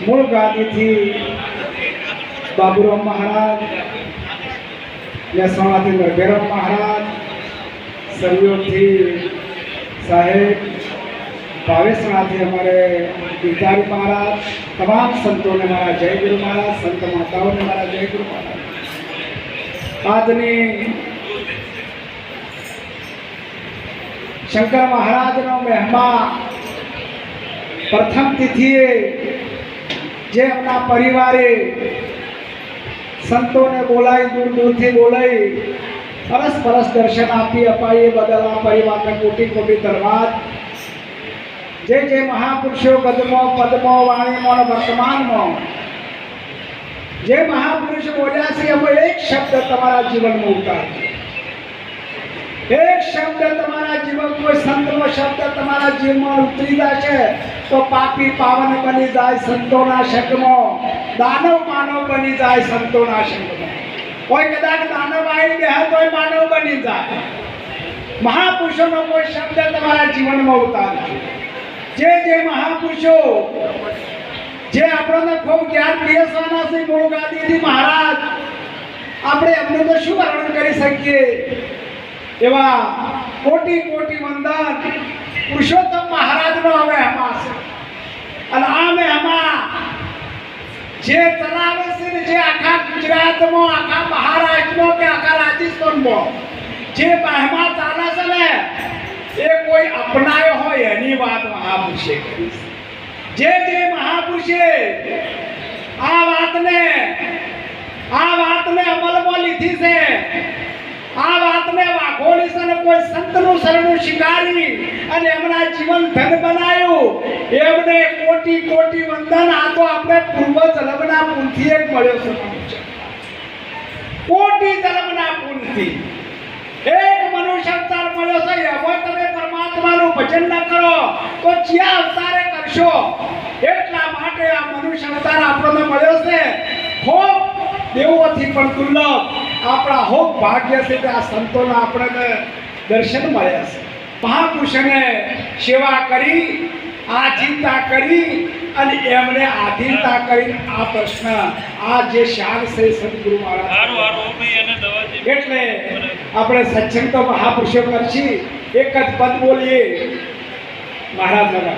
મૂળ ગાદીથી બાબુરામ મહારાજ મહેસાણાથી નરભેરામ મહારાજ સરયોગથી સાહેબ ભાવેસણાથી અમારે ગીતારી મહારાજ તમામ સંતોને મારા જય ગુરુ મહારાજ સંત માતાઓને મારા જય ગુરુ મહારાજ આજની શંકર મહારાજનો મહેમા પ્રથમ તિથિએ જે એમના પરિવારે સંતોને બોલાવી દૂર દૂરથી બોલાવી પરસ પરસ દર્શન આપી અપાઈ એ બદલ આ પરિવારને કોટી કોટી ધન્યવાદ જે જે મહાપુરુષો પદ્મો પદ્મો વાણીમાં અને વર્તમાનમાં જે મહાપુરુષો બોલ્યા છે એમાં એક શબ્દ તમારા જીવનમાં ઉતારજો એક શબ્દ તમારા જીવનમાં સંતનો શબ્દ જીવનમાં ઉતરી જશે તો પાપી પાવન બની જાય સંતોના શકમાં દાનવ માનવ બની જાય સંતોના શકમાં કોઈ કદાચ દાનવ આવી બે તોય માનવ બની જાય. મહાપુરુષોનો કોઈ શબ્દ તમારા જીવનમાં ઉતારે જે જે મહાપુરુષો, જે આપણને ખૂબ જ્ઞાન પીરસવાના છે મૂળ ગાદીથી મહારાજ, આપણે એમને તો શું વર્ણન કરી શકીએ? એવા કોટી પુરુષોત્તમ મહારાજનો હવે એમાં છે. અને આ મેં એમાં જે ચલાવે છે ને જે આખા ગુજરાતમાં, આખા મહારાષ્ટ્રમાં કે આખા રાજસ્થાનમાં જે મહેમા ચાલે છે ને, એ કોઈ અપનાયો હોય એની વાત મહાપુરુષે કરી જે જે મહાપુરુષે આ વાતને આ વાતને અમલમાં લીધી છે આ વાતને વાઘોલી છે અને કોઈ સંતનું શરણું શિકારી અને એમના જીવન ધન બનાવ્યું એમને કોટી કોટી વંદન. આ તો આપણે પૂર્વ જન્મના પુલથી એક મળ્યો છે. કોટી જન્મના પુલથી. એક મનુષ્ય અવતાર મળ્યો છે. એમાં તમે પરમાત્માનું ભજન ન કરો, તો જ્યાં અવતારે કરશો. એટલા માટે આ મનુષ્ય અવતાર આપણને મળ્યો છે. ખૂબ દેવોથી પણ દુર્લભ. આપણા હોપ ભાગ્ય છે કે આ સંતોના આપણને દર્શન મળ્યા છે. મહાપુરુષને સેવા કરી આજીવતા કરી અને એમને આધીનતા કરી. આ પ્રશ્ન આ જે શાર છે સદગુરુ મહારાજ. એટલે આપણે સત્સંગ તો મહાપુરુષો કરશી. એક જ પદ બોલીએ. મહારાજ લગા